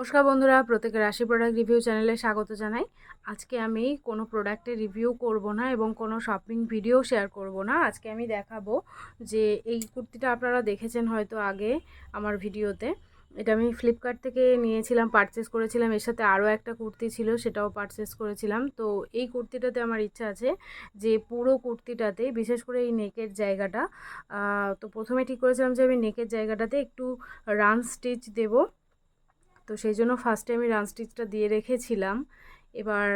নমস্কার বন্ধুরা, প্রত্যেকের রাশি প্রোডাক্ট রিভিউ চ্যানেলে স্বাগত জানাই। আজকে আমি কোনো প্রোডাক্টের রিভিউ করব না এবং কোনো শপিং ভিডিও শেয়ার করব না। আজকে আমি দেখাবো যে এই কুর্তিটা আপনারা দেখেছেন হয়তো আগে আমার ভিডিওতে এটা আমি ফ্লিপকার্ট থেকে নিয়েছিলাম পারচেস করেছিলাম। এর সাথে আরও একটা কুর্তি ছিল, সেটাও পারচেস করেছিলাম। তো এই কুর্তিটাতে আমার ইচ্ছা আছে যে পুরো কুর্তিটাতে, বিশেষ করে এই নেকের জায়গাটা তো প্রথমে ঠিক করেছিলাম যে আমি নেকের জায়গাটাতে একটু রান স্টিচ দেবো। তো সেই জন্য ফার্স্টে আমি রান স্টিচটা দিয়ে রেখেছিলাম। এবার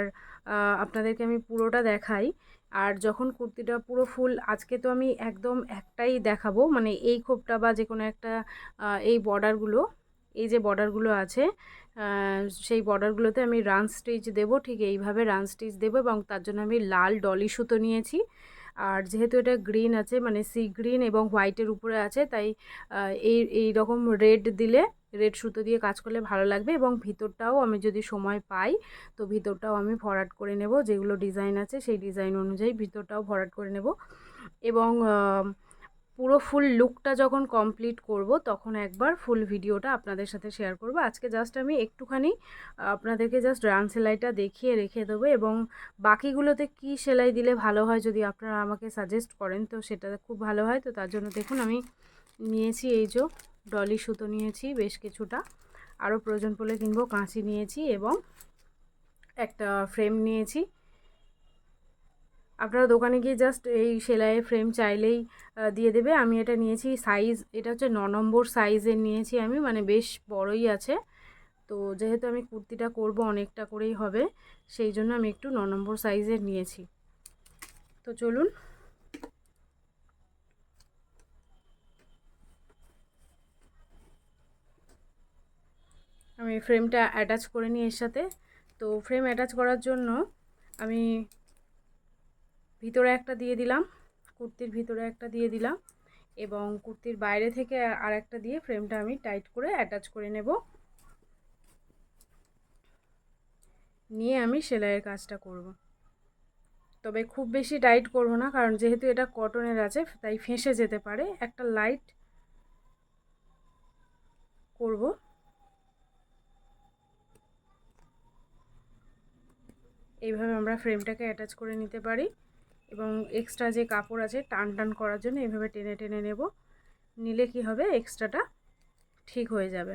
আপনাদেরকে আমি পুরোটা দেখাই। আর যখন কুর্তিটা পুরো ফুল আজকে তো আমি একদম একটাই দেখাবো। মানে এই খোপটা বা যে কোনো একটা এই বর্ডারগুলো এই যে বর্ডারগুলো আছে সেই বর্ডারগুলোতে আমি রান স্টিচ দেবো। ঠিক এইভাবে রান স্টিচ দেবো এবং তার জন্য আমি লাল ডলি সুতো নিয়েছি। আর যেহেতু এটা গ্রিন আছে মানে সি গ্রিন এবং হোয়াইটের উপরে আছে, তাই এই এই রকম রেড দিলে রেড সুতো দিয়ে কাজ করলে ভালো লাগবে এবং ভিতরটাও আমি যদি সময় পাই, তো ভিতরটাও আমি ভরাট করে নেব, যেগুলো ডিজাইন আছে সেই ডিজাইন অনুযায়ী ভিতরটাও ভরাট করে নেব। এবং পুরো ফুল লুকটা যখন কমপ্লিট করব, তখন একবার ফুল ভিডিওটা আপনাদের সাথে শেয়ার করব। আজকে জাস্ট আমি একটুখানি আপনাদেরকে জাস্ট রান সেলাইটা দেখিয়ে রেখে দেবো এবং বাকিগুলোতে কি সেলাই দিলে ভালো হয় যদি আপনারা আমাকে সাজেস্ট করেন, তো সেটা খুব ভালো হয়। তো তার জন্য দেখুন আমি নিয়েছি এই যে ডলি সুতো নিয়েছি, বেশ কিছুটা। আরও প্রয়োজন পড়লে কিনবো, কাঁচি নিয়েছি এবং একটা ফ্রেম নিয়েছি। আপনারা দোকানে গিয়ে জাস্ট এই সেলাইয়ের ফ্রেম চাইলেই দিয়ে দেবে। আমি এটা নিয়েছি সাইজ এটা হচ্ছে ন নম্বর সাইজের নিয়েছি আমি মানে বেশ বড়ই আছে। তো যেহেতু আমি কুর্তিটা করব, অনেকটা করেই হবে, সেই জন্য আমি একটু ন নম্বর সাইজের নিয়েছি। তো চলুন। আমি ফ্রেমটা অ্যাটাচ করে নিই এর সাথে। তো ফ্রেম অ্যাটাচ করার জন্য আমি ভিতরে একটা দিয়ে দিলাম, কুর্তির ভিতরে একটা দিয়ে দিলাম এবং কুর্তির বাইরে থেকে আর একটা দিয়ে ফ্রেমটা আমি টাইট করে অ্যাটাচ করে নেব। নিয়ে আমি সেলাইয়ের কাজটা করব। তবে খুব বেশি টাইট করব না, কারণ যেহেতু এটা কটনের আছে, তাই ফেঁসে যেতে পারে। একটা লাইট করব। এইভাবে আমরা ফ্রেমটাকে অ্যাটাচ করে নিতে পারি এবং এক্সট্রা যে কাপড় আছে টান টান করার জন্য এইভাবে টেনে টেনে নেব। নিলে কি হবে? এক্সট্রাটা ঠিক হয়ে যাবে।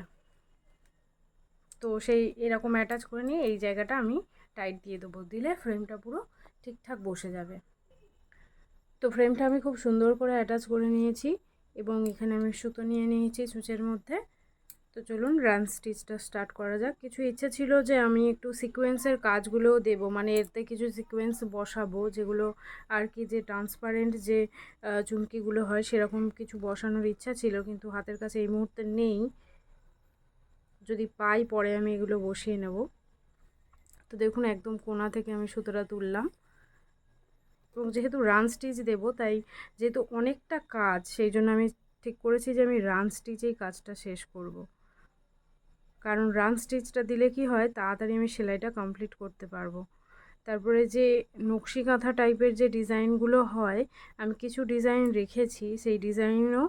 তো সেই এরকম অ্যাটাচ করে নিয়ে এই জায়গাটা আমি টাইট দিয়ে দেবো। দিলে ফ্রেমটা পুরো ঠিকঠাক বসে যাবে। তো ফ্রেমটা আমি খুব সুন্দর করে অ্যাটাচ করে নিয়েছি এবং এখানে আমি সুতো নিয়ে নিয়েছি চুচের মধ্যে। তো চলুন রান স্টিচটা স্টার্ট করা যাক। কিছু ইচ্ছে ছিল যে আমি একটু সিকোয়েন্সের কাজগুলোও দেব মানে এতে কিছু সিকোয়েন্স বসাবো, যেগুলো আর কি যে ট্রান্সপারেন্ট যে চুমকিগুলো হয় সেরকম কিছু বসানোর ইচ্ছা ছিল, কিন্তু হাতের কাছে এই মুহূর্তে নেই। যদি পাই পরে আমি এগুলো বসিয়ে নেব। তো দেখুন একদম কোনা থেকে আমি সুতোটা তুললাম। এবং যেহেতু রান স্টিচ দেবো, তাই যেহেতু অনেকটা কাজ, সেই জন্য আমি ঠিক করেছি যে আমি রান স্টিচেই কাজটা শেষ করব। কারণ রান স্টিচটা দিলে কি হয়, তাড়াতাড়ি আমি সেলাইটা কমপ্লিট করতে পারব। তারপরে যে নকশি কাঁথা টাইপের যে ডিজাইনগুলো হয়, আমি কিছু ডিজাইন রেখেছি, সেই ডিজাইনও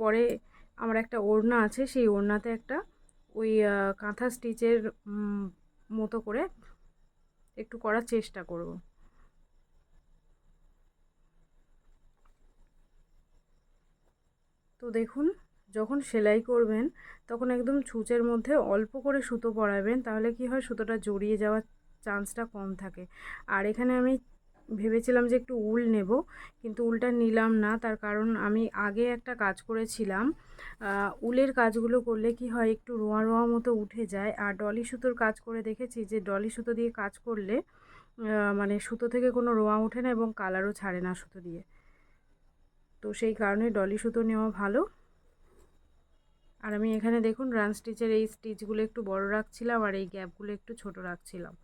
পরে আমার একটা ওড়না আছে, সেই ওড়নাতে একটা ওই কাঁথা স্টিচের মতো করে একটু করার চেষ্টা করব। তো দেখুন যখন সেলাই করবেন, তখন একদম ছুঁচের মধ্যে অল্প করে সুতো পরাবেন, তাহলে কি হয় সুতোটা জড়িয়ে যাওয়ার চান্সটা কম থাকে। আর এখানে আমি ভেবেছিলাম যে একটু উল নেব, কিন্তু উলটা নিলাম না, তার কারণ আমি আগে একটা কাজ করেছিলাম উলের কাজগুলো করলে কি হয় একটু রোয়া রোয়া মতো উঠে যায়। আর ডলি সুতোর কাজ করে দেখেছি যে ডলি সুতো দিয়ে কাজ করলে মানে সুতো থেকে কোনো রোয়া ওঠে না এবং কালারও ছাড়ে না সুতো দিয়ে। তো সেই কারণে ডলি সুতো নেওয়া ভালো। আর আমি এখানে দেখুন রান স্টিচের এই স্টিচগুলো একটু বড় রাখছিলাম আর এই গ্যাপগুলো একটু ছোট রাখছিলাম।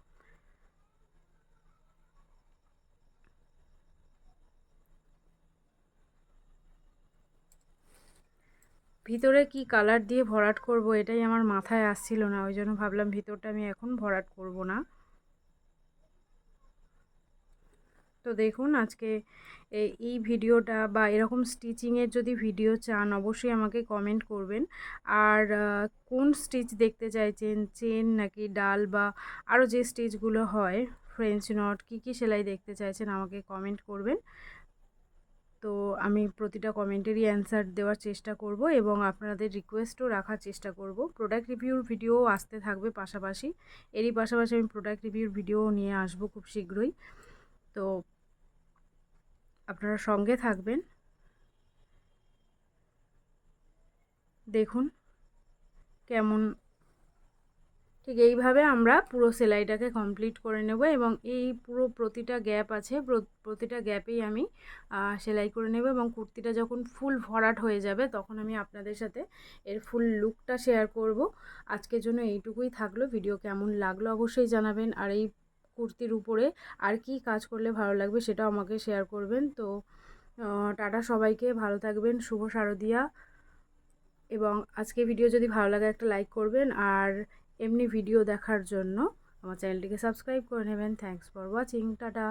ভিতরে কি কালার দিয়ে ভরাট করব এটাই আমার মাথায় আসছিল না, ওই জন্য ভাবলাম ভিতরটা আমি এখন ভরাট করব না। তো দেখুন আজকে এই ভিডিওটা বা এরকম স্টিচিংয়ের যদি ভিডিও চান, অবশ্যই আমাকে কমেন্ট করবেন। আর কোন স্টিচ দেখতে চাইছেন? চেন নাকি ডাল বা আরও যে স্টিচগুলো হয় ফ্রেঞ্চ নট কী কী সেলাই দেখতে চাইছেন আমাকে কমেন্ট করবেন। তো আমি প্রতিটা কমেন্টেরই অ্যান্সার দেওয়ার চেষ্টা করব এবং আপনাদের রিকোয়েস্টও রাখার চেষ্টা করব। প্রোডাক্ট রিভিউর ভিডিও আসতে থাকবে পাশাপাশি। এরই পাশাপাশি আমি প্রোডাক্ট রিভিউর ভিডিও নিয়ে আসব খুব শীঘ্রই। তো আপনারা সঙ্গে থাকবেন। দেখুন কেমন, ঠিক এইভাবে আমরা পুরো সেলাইটাকে কমপ্লিট করে নেব এবং এই পুরো প্রতিটা গ্যাপ আছে প্রতিটা গ্যাপেই আমি সেলাই করে নেব এবং কুর্তিটা যখন ফুল ভরাট হয়ে যাবে তখন আমি আপনাদের সাথে এর ফুল লুকটা শেয়ার করব। আজকের জন্য এইটুকুই থাকল। ভিডিও কেমন লাগল অবশ্যই জানাবেন। আর এই কুর্তির উপরে আর কি কাজ করলে ভালো লাগবে সেটাও আমাকে শেয়ার করবেন। তো টাটা সবাইকে, ভালো থাকবেন, শুভ শারদিয়া। এবং আজকে ভিডিও যদি ভালো লাগে একটা লাইক করবেন আর এমনি ভিডিও দেখার জন্য আমার চ্যানেলটিকে সাবস্ক্রাইব করে নেবেন। Thanks for watching tata.